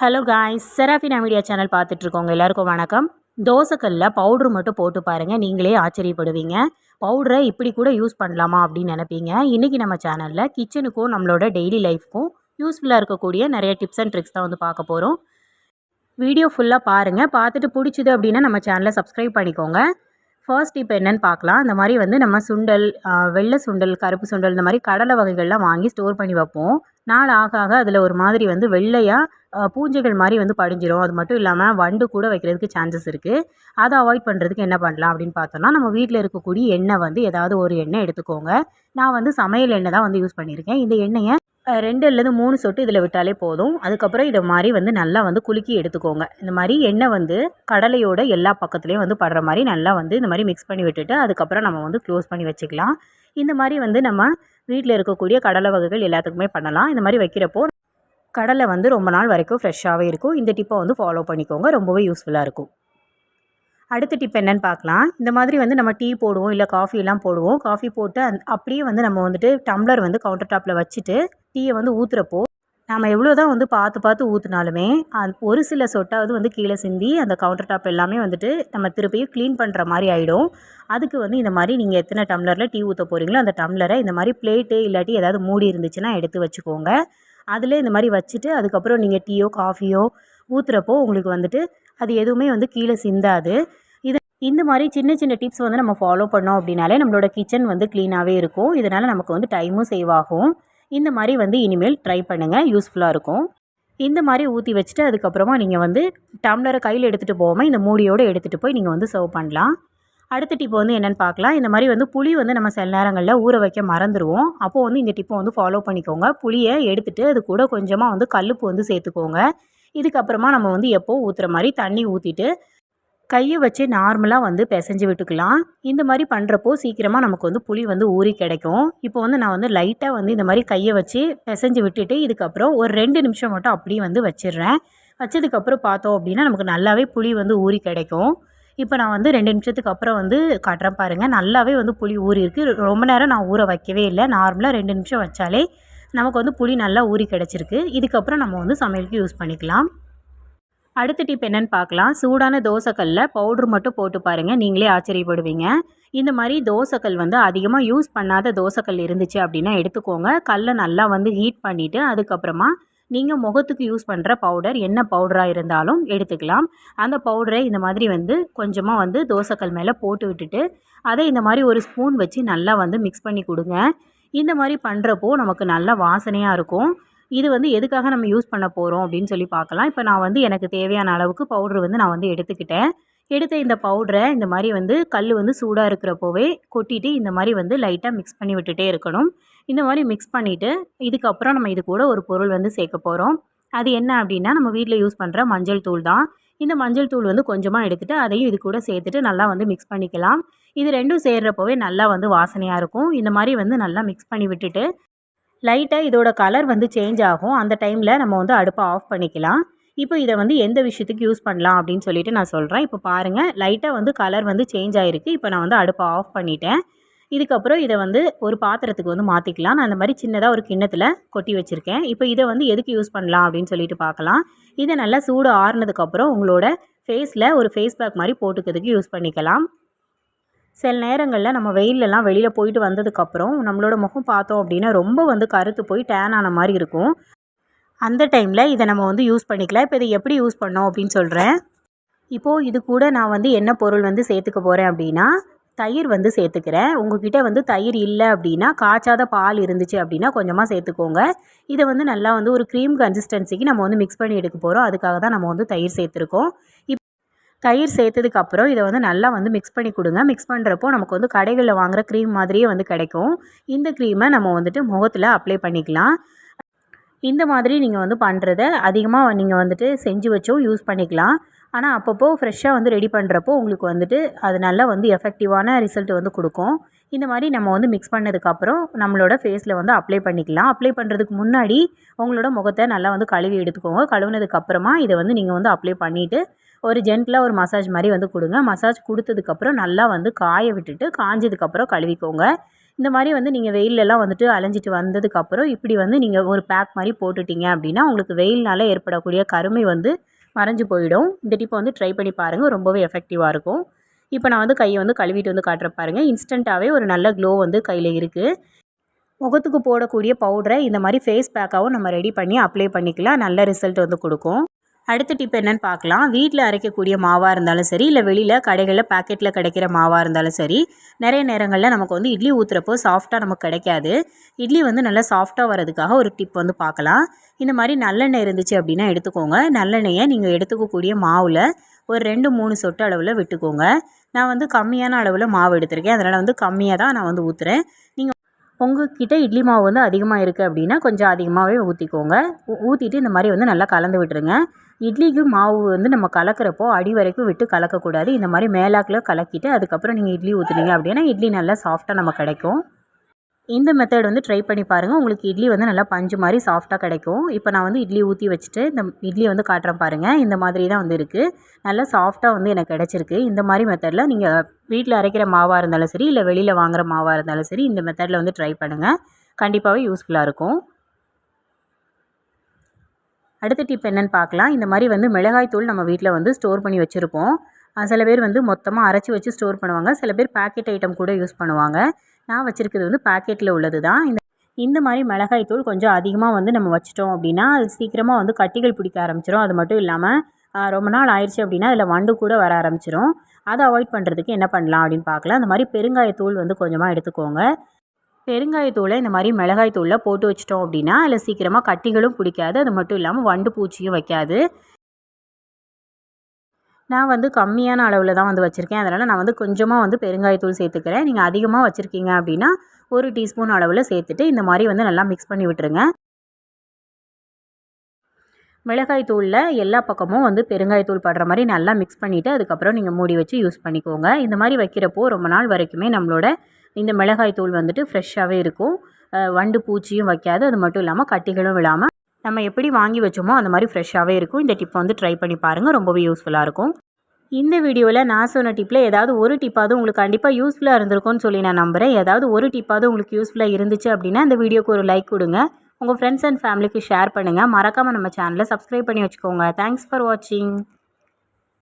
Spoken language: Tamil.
Hello guys Seraphina media channel பார்த்துட்ருக்கோங்க. எல்லாருக்கும் வணக்கம். தோசைக்கல்லில் பவுட்ரு மட்டும் போட்டு பாருங்கள் நீங்களே ஆச்சரியப்படுவீங்க. பவுடரை இப்படி கூட யூஸ் பண்ணலாமா அப்படின்னு நினைப்பீங்க. இன்றைக்கி நம்ம சேனலில் கிச்சனுக்கும் நம்மளோட டெய்லி லைஃப்க்கும் யூஸ்ஃபுல்லாக இருக்கக்கூடிய நிறைய டிப்ஸ் அண்ட் ட்ரிக்ஸ் தான் வந்து பார்க்க போகிறோம் வீடியோ ஃபுல்லாக பாருங்கள் பார்த்துட்டு பிடிச்சிது அப்படின்னா நம்ம சேனலை சப்ஸ்கிரைப் பண்ணிக்கோங்க. ஃபர்ஸ்ட் இப்போ என்னென்னு பார்க்கலாம். இந்த மாதிரி வந்து நம்ம சுண்டல் வெள்ளை சுண்டல் கருப்பு சுண்டல் இந்த மாதிரி கடலை வகைகள்லாம் வாங்கி ஸ்டோர் பண்ணி வைப்போம். நாள் ஆக ஆக அதில் ஒரு மாதிரி வந்து வெள்ளையாக பூஞ்சைகள் மாதிரி வந்து படிஞ்சிடும் அது மட்டும் இல்லாமல் வண்டு கூட வைக்கிறதுக்கு சான்சஸ் இருக்குது அதை அவாய்ட் பண்ணுறதுக்கு என்ன பண்ணலாம் அப்படின்னு பார்த்தோம்னா நம்ம வீட்டில் இருக்கக்கூடிய எண்ணெய் வந்து ஏதாவது ஒரு எண்ணெய் எடுத்துக்கோங்க. நான் வந்து சமையல் எண்ணெய் தான் வந்து யூஸ் பண்ணியிருக்கேன். இந்த எண்ணெயை ரெண்டு அல்லது மூணு சொட்டு இதில் விட்டாலே போதும். அதுக்கப்புறம் இதை மாதிரி வந்து நல்லா வந்து குலுக்கி எடுத்துக்கோங்க. இந்த மாதிரி எண்ணெய் வந்து கடலையோட எல்லா பக்கத்துலேயும் வந்து படுற மாதிரி நல்லா வந்து இந்த மாதிரி மிக்ஸ் பண்ணி விட்டுட்டு அதுக்கப்புறம் நம்ம வந்து க்ளோஸ் பண்ணி வச்சுக்கலாம். இந்த மாதிரி வந்து நம்ம வீட்டில் இருக்கக்கூடிய கடலை வகைகள் எல்லாத்துக்குமே பண்ணலாம். இந்த மாதிரி வைக்கிறப்போ கடலை வந்து ரொம்ப நாள் வரைக்கும் ஃப்ரெஷ்ஷாகவே இருக்கும். இந்த டிப்பை வந்து ஃபாலோ பண்ணிக்கோங்க. ரொம்பவே யூஸ்ஃபுல்லாக இருக்கும். அடுத்த டிப் என்னன்னு பார்க்கலாம். இந்த மாதிரி வந்து நம்ம டீ போடுவோம் இல்லை காஃபி எல்லாம் போடுவோம். காஃபி போட்டு அந் அப்படியே வந்து நம்ம வந்துட்டு டம்ளர் வந்து கவுண்டர் டாப்பில் வச்சுட்டு டீயை வந்து ஊற்றுறப்போ நம்ம எவ்வளோ தான் வந்து பார்த்து பார்த்து ஊற்றினாலுமே அந் ஒரு சில சொட்டாவது வந்து கீழே சிந்தி அந்த கவுண்டர் டாப் எல்லாமே வந்துட்டு நம்ம திருப்பியும் க்ளீன் பண்ணுற மாதிரி ஆகிடும் அதுக்கு வந்து இந்த மாதிரி நீங்கள் எத்தனை டம்ளரில் டீ ஊற்ற போகிறீங்களோ அந்த டம்ளரை இந்த மாதிரி பிளேட்டு இல்லாட்டி ஏதாவது மூடி இருந்துச்சுன்னா எடுத்து வச்சுக்கோங்க. அதில் இந்த மாதிரி வச்சுட்டு அதுக்கப்புறம் நீங்கள் டீயோ காஃபியோ ஊற்றுறப்போ உங்களுக்கு வந்துட்டு அது எதுவுமே வந்து கீழே சிந்தாது. இந்த மாதிரி சின்ன சின்ன டிப்ஸ் வந்து நம்ம ஃபாலோ பண்ணோம் அப்படின்னாலே நம்மளோட கிச்சன் வந்து க்ளீனாகவே இருக்கும். இதனால் நமக்கு வந்து டைமும் சேவ் ஆகும். இந்த மாதிரி வந்து இனிமேல் ட்ரை பண்ணுங்கள் யூஸ்ஃபுல்லாக இருக்கும். இந்த மாதிரி ஊற்றி வச்சுட்டு அதுக்கப்புறமா நீங்கள் வந்து டம்ளரை கையில் எடுத்துகிட்டு போகாமல் இந்த மூடியோடு எடுத்துகிட்டு போய் நீங்கள் வந்து சர்வ் பண்ணலாம். அடுத்த டிப் வந்து என்னென்னு பார்க்கலாம். இந்த மாதிரி வந்து புளி வந்து நம்ம சில நேரங்களில் ஊற வைக்க மறந்துடுவோம் அப்போது வந்து இந்த டிப்பை வந்து ஃபாலோ பண்ணிக்கோங்க. புளியை எடுத்துட்டு அது கூட கொஞ்சமாக வந்து கல்லுப்பு வந்து சேர்த்துக்கோங்க. இதுக்கப்புறமா நம்ம வந்து எப்போ ஊற்றுற மாதிரி தண்ணி ஊற்றிட்டு கையை வச்சு நார்மலாக வந்து பிசைஞ்சு விட்டுக்கலாம். இந்த மாதிரி பண்ணுறப்போ சீக்கிரமாக நமக்கு வந்து புளி வந்து ஊறி கிடைக்கும். இப்போ வந்து நான் வந்து லைட்டாக வந்து இந்த மாதிரி கையை வச்சு பிசைஞ்சு விட்டுட்டு இதுக்கப்புறம் ஒரு ரெண்டு நிமிஷம் மட்டும் அப்படியே வந்து வச்சிடுறேன். வச்சதுக்கப்புறம் பார்த்தோம் அப்படின்னா நமக்கு நல்லாவே புளி வந்து ஊறி கிடைக்கும். இப்போ நான் வந்து ரெண்டு நிமிஷத்துக்கு அப்புறம் வந்து காட்டுறேன் பாருங்கள் நல்லாவே வந்து புளி ஊறி இருக்குது ரொம்ப நேரம் நான் ஊற வைக்கவே இல்லை. நார்மலாக ரெண்டு நிமிஷம் வச்சாலே நமக்கு வந்து புளி நல்லா ஊறி கிடச்சிருக்கு. இதுக்கப்புறம் நம்ம வந்து சமையலுக்கு யூஸ் பண்ணிக்கலாம். அடுத்த டிப் என்னன்னு பார்க்கலாம். சூடான தோசைக்கல்ல பவுட்ரு மட்டும் போட்டு பாருங்கள் நீங்களே ஆச்சரியப்படுவீங்க. இந்த மாதிரி தோசைக்கல் வந்து அதிகமாக யூஸ் பண்ணாத தோசைக்கல் இருந்துச்சு அப்படின்னா எடுத்துக்கோங்க. கல்லை நல்லா வந்து ஹீட் பண்ணிவிட்டு அதுக்கப்புறமா நீங்கள் முகத்துக்கு யூஸ் பண்ணுற பவுடர் என்ன பவுடராக இருந்தாலும் எடுத்துக்கலாம். அந்த பவுடரை இந்த மாதிரி வந்து கொஞ்சமாக வந்து தோசைக்கல் மேலே போட்டு விட்டுட்டு அதை இந்த மாதிரி ஒரு ஸ்பூன் வச்சு நல்லா வந்து மிக்ஸ் பண்ணி கொடுங்க. இந்த மாதிரி பண்ணுறப்போ நமக்கு நல்ல வாசனையாக இருக்கும். இது வந்து எதுக்காக நம்ம யூஸ் பண்ண போகிறோம் அப்படின்னு சொல்லி பார்க்கலாம். இப்போ நான் வந்து எனக்கு தேவையான அளவுக்கு பவுட்ரு வந்து நான் வந்து எடுத்துக்கிட்டேன். எடுத்த இந்த பவுடரை இந்த மாதிரி வந்து கல் வந்து சூடாக இருக்கிறப்போவே கொட்டிட்டு இந்த மாதிரி வந்து லைட்டாக மிக்ஸ் பண்ணி விட்டுட்டே இருக்கணும். இந்த மாதிரி மிக்ஸ் பண்ணிவிட்டு இதுக்கப்புறம் நம்ம இது கூட ஒரு பொருள் வந்து சேர்க்க போகிறோம் அது என்ன அப்படின்னா நம்ம வீட்டில் யூஸ் பண்ணுற மஞ்சள் தூள் தான். இந்த மஞ்சள் தூள் வந்து கொஞ்சமாக எடுத்துகிட்டு அதையும் இது கூட சேர்த்துட்டு நல்லா வந்து மிக்ஸ் பண்ணிக்கலாம். இது ரெண்டும் சேர்றப்போவே நல்லா வந்து வாசனையாக இருக்கும். இந்த மாதிரி வந்து நல்லா மிக்ஸ் பண்ணி விட்டுட்டு லைட்டாக இதோட கலர் வந்து சேஞ்ச் ஆகும். அந்த டைமில் நம்ம வந்து அடுப்பை ஆஃப் பண்ணிக்கலாம். இப்போ இதை வந்து எந்த விஷயத்துக்கு யூஸ் பண்ணலாம் அப்படின்னு சொல்லிட்டு நான் சொல்கிறேன் இப்போ பாருங்கள் லைட்டாக வந்து கலர் வந்து சேஞ்ச் ஆகிருக்கு இப்போ நான் வந்து அடுப்பை ஆஃப் பண்ணிட்டேன். இதுக்கப்புறம் இதை வந்து ஒரு பாத்திரத்துக்கு வந்து மாற்றிக்கலாம் நான் அந்த மாதிரி சின்னதாக ஒரு கிண்ணத்தில் கொட்டி வச்சுருக்கேன். இப்போ இதை வந்து எதுக்கு யூஸ் பண்ணலாம் அப்படின்னு சொல்லிட்டு பார்க்கலாம். இதை நல்லா சூடு ஆறுனதுக்கப்புறம் உங்களோட ஃபேஸில் ஒரு ஃபேஸ் பேக் மாதிரி போட்டுக்கிறதுக்கு யூஸ் பண்ணிக்கலாம். சில நேரங்களில் நம்ம வெயிலெலாம் வெளியில் போயிட்டு வந்ததுக்கப்புறம் நம்மளோட முகம் பார்த்தோம் அப்படின்னா ரொம்ப வந்து கருத்து போய் டேன் ஆன மாதிரி இருக்கும். அந்த டைமில் இதை நம்ம வந்து யூஸ் பண்ணிக்கலாம். இப்போ இதை எப்படி யூஸ் பண்ணோம் அப்படின்னு சொல்கிறேன் இப்போது இது கூட நான் வந்து என்ன பொருள் வந்து சேர்த்துக்க போகிறேன் அப்படின்னா தயிர் வந்து சேர்த்துக்கிறேன். உங்ககிட்ட வந்து தயிர் இல்லை அப்படின்னா காய்ச்சாத பால் இருந்துச்சு அப்படின்னா கொஞ்சமாக சேர்த்துக்கோங்க. இதை வந்து நல்லா வந்து ஒரு க்ரீம் கன்சிஸ்டன்சிக்கு நம்ம வந்து மிக்ஸ் பண்ணி எடுக்க போகிறோம் அதுக்காக தான் நம்ம வந்து தயிர் சேர்த்துருக்கோம். இப் தயிர் சேர்த்ததுக்கப்புறம் இதை வந்து நல்லா வந்து மிக்ஸ் பண்ணி கொடுங்க. மிக்ஸ் பண்ணுறப்போ நமக்கு வந்து கடைகளில் வாங்குகிற க்ரீம் மாதிரியே வந்து கிடைக்கும். இந்த க்ரீமை நம்ம வந்துட்டு முகத்தில் அப்ளை பண்ணிக்கலாம். இந்த மாதிரி நீங்கள் வந்து பண்ணுறத அதிகமாக நீங்கள் வந்துட்டு செஞ்சு வச்சும் யூஸ் பண்ணிக்கலாம். ஆனால் அப்பப்போ ஃப்ரெஷ்ஷாக வந்து ரெடி பண்ணுறப்போ உங்களுக்கு வந்துட்டு அது நல்லா வந்து எஃபெக்டிவான ரிசல்ட் வந்து கொடுக்கும். இந்த மாதிரி நம்ம வந்து மிக்ஸ் பண்ணதுக்கப்புறம் நம்மளோட ஃபேஸில் வந்து அப்ளை பண்ணிக்கலாம். அப்ளை பண்ணுறதுக்கு முன்னாடி உங்களோட முகத்தை நல்லா வந்து கழுவி எடுத்துக்கோங்க. கழுவுனதுக்கப்புறமா இதை வந்து நீங்கள் வந்து அப்ளை பண்ணிவிட்டு ஒரு ஜென்டிலாக ஒரு மசாஜ் மாதிரி வந்து கொடுங்க. மசாஜ் கொடுத்ததுக்கப்புறம் நல்லா வந்து காய விட்டுட்டு காஞ்சதுக்கப்புறம் கழுவிக்கோங்க. இந்த மாதிரி வந்து நீங்கள் வெயிலெலாம் வந்துட்டு அலைஞ்சிட்டு வந்ததுக்கப்புறம் இப்படி வந்து நீங்கள் ஒரு பேக் மாதிரி போட்டுட்டீங்க அப்படின்னா உங்களுக்கு வெயில்னால ஏற்படக்கூடிய கருமை வந்து மறைஞ்சு போயிடும். இந்த டிப்பை வந்து ட்ரை பண்ணி பாருங்கள் ரொம்பவே எஃபெக்டிவாக இருக்கும். இப்போ நான் வந்து கையை வந்து கழுவிட்டு வந்து காட்டுற பாருங்கள் இன்ஸ்டண்ட்டாகவே ஒரு நல்ல க்ளோ வந்து கையில் இருக்குது முகத்துக்கு போடக்கூடிய பவுடரை இந்த மாதிரி ஃபேஸ் பேக்காகவும் நம்ம ரெடி பண்ணி அப்ளை பண்ணிக்கலாம். நல்ல ரிசல்ட் வந்து கொடுக்கும். அடுத்த டிப் என்னன்னு பார்க்கலாம். வீட்டில் அரைக்கக்கூடிய மாவாக இருந்தாலும் சரி இல்லை வெளியில் கடைகளில் பாக்கெட்டில் கிடைக்கிற மாவாக இருந்தாலும் சரி நிறைய நேரங்களில் நமக்கு வந்து இட்லி ஊற்றுறப்போ சாஃப்டாக நமக்கு கிடைக்காது. இட்லி வந்து நல்லா சாஃப்டாக வரதுக்காக ஒரு டிப் வந்து பார்க்கலாம். இந்த மாதிரி நல்லெண்ணெய் இருந்துச்சு அப்படின்னா எடுத்துக்கோங்க. நல்லெண்ணெயை நீங்கள் எடுத்துக்கக்கூடிய மாவில் ஒரு ரெண்டு மூணு சொட்டு அளவில் விட்டுக்கோங்க. நான் வந்து கம்மியான அளவில் மாவு எடுத்திருக்கேன். அதனால் வந்து கம்மியாக தான் நான் வந்து ஊற்றுறேன் நீங்கள் உங்ககிட்ட இட்லி மாவு வந்து அதிகமாக இருக்குது அப்படின்னா கொஞ்சம் அதிகமாகவே ஊற்றிக்கோங்க ஊற்றிட்டு இந்த மாதிரி வந்து நல்லா கலந்து விட்டுருங்க. இட்லிக்கு மாவு வந்து நம்ம கலக்கிறப்போ அடி வரைக்கும் விட்டு கலக்கக்கூடாது. இந்த மாதிரி மேலாக்கில் கலக்கிட்டு அதுக்கப்புறம் நீங்கள் இட்லி ஊற்றுனீங்க அப்படின்னா இட்லி நல்லா சாஃப்டாக நம்ம கிடைக்கும். இந்த மெத்தட் வந்து ட்ரை பண்ணி பாருங்கள் உங்களுக்கு இட்லி வந்து நல்லா பஞ்சு மாதிரி சாஃப்டாக கிடைக்கும். இப்போ நான் வந்து இட்லி ஊற்றி வச்சுட்டு இந்த இட்லி வந்து காட்டுறேன் பாருங்கள் இந்த மாதிரி தான் வந்து இருக்குது நல்லா சாஃப்டாக வந்து எனக்கு கிடச்சிருக்கு. இந்த மாதிரி மெத்தடில் நீங்கள் வீட்டில் அரைக்கிற மாவாக இருந்தாலும் சரி இல்லை வெளியில் வாங்குகிற மாவாக இருந்தாலும் சரி இந்த மெத்தடில் வந்து ட்ரை பண்ணுங்கள் கண்டிப்பாகவே யூஸ்ஃபுல்லாக இருக்கும். அடுத்த டிப் என்னென்னு பார்க்கலாம். இந்த மாதிரி வந்து மிளகாய் தூள் நம்ம வீட்டில் வந்து ஸ்டோர் பண்ணி வச்சுருப்போம். சில பேர் வந்து மொத்தமாக அரைச்சி வச்சு ஸ்டோர் பண்ணுவாங்க. சில பேர் பேக்கெட் ஐட்டம் கூட யூஸ் பண்ணுவாங்க. நான் வச்சுருக்கிறது வந்து பேக்கெட்டில் உள்ளது தான் இந்த இந்த மாதிரி மிளகாய் தூள் கொஞ்சம் அதிகமாக வந்து நம்ம வச்சிட்டோம் அப்படின்னா அது சீக்கிரமாக வந்து கட்டிகள் பிடிக்க ஆரம்பிச்சிடும் அது மட்டும் இல்லாமல் ரொம்ப நாள் ஆயிடுச்சு அப்படின்னா அதில் வண்டு கூட வர ஆரம்பிச்சிடும் அதை அவாய்ட் பண்ணுறதுக்கு என்ன பண்ணலாம் அப்படின்னு பார்க்கலாம். அந்த மாதிரி பெருங்காயத்தூள் வந்து கொஞ்சமாக எடுத்துக்கோங்க. பெருங்காயத்தூளை இந்த மாதிரி மிளகாய் தூளில் போட்டு வச்சிட்டோம் அப்படின்னா அதில் சீக்கிரமாக கட்டிகளும் பிடிக்காது. அது மட்டும் இல்லாமல் வண்டு பூச்சியும் வைக்காது. நான் வந்து கம்மியான அளவில் தான் வந்து வச்சுருக்கேன். அதனால் நான் வந்து கொஞ்சமாக வந்து பெருங்காயத்தூள் சேர்த்துக்கிறேன். நீங்கள் அதிகமாக வச்சுருக்கீங்க அப்படின்னா ஒரு டீஸ்பூன் அளவில் சேர்த்துட்டு இந்த மாதிரி வந்து நல்லா மிக்ஸ் பண்ணி விட்டுருங்க. மிளகாய் தூளில் எல்லா பக்கமும் வந்து பெருங்காயத்தூள் படுற மாதிரி நல்லா மிக்ஸ் பண்ணிவிட்டு அதுக்கப்புறம் நீங்கள் மூடி வச்சு யூஸ் பண்ணிக்கோங்க. இந்த மாதிரி வைக்கிறப்போ ரொம்ப நாள் வரைக்குமே நம்மளோட இந்த மிளகாய் தூள் வந்துட்டு ஃப்ரெஷ்ஷாகவே இருக்கும். வண்டு பூச்சியும் வைக்காது. அது மட்டும் இல்லாமல் கட்டிகளும் விழாமல் நம்ம எப்படி வாங்கி வச்சோமோ அந்த மாதிரி ஃப்ரெஷ்ஷாகவே இருக்கும். இந்த டிப்பை வந்து ட்ரை பண்ணி பாருங்கள் ரொம்பவே யூஸ்ஃபுல்லாக இருக்கும். இந்த வீடியோவில் நான் சொன்ன டிப்பில் ஏதாவது ஒரு டிப்பாவது உங்களுக்கு கண்டிப்பாக யூஸ்ஃபுல்லாக இருந்திருக்கும்னு சொல்லி நான் நம்புகிறேன் ஏதாவது ஒரு டிப்பாவது உங்களுக்கு யூஸ்ஃபுல்லாக இருந்துச்சு அப்படின்னா இந்த வீடியோக்கு ஒரு லைக் கொடுங்க. உங்கள் ஃப்ரெண்ட்ஸ் அண்ட் ஃபேமிலிக்கு ஷேர் பண்ணுங்கள் மறக்காமல் நம்ம சேனலை சப்ஸ்கிரைப் பண்ணி வச்சுக்கோங்க. தேங்க்ஸ் ஃபார் வாட்சிங்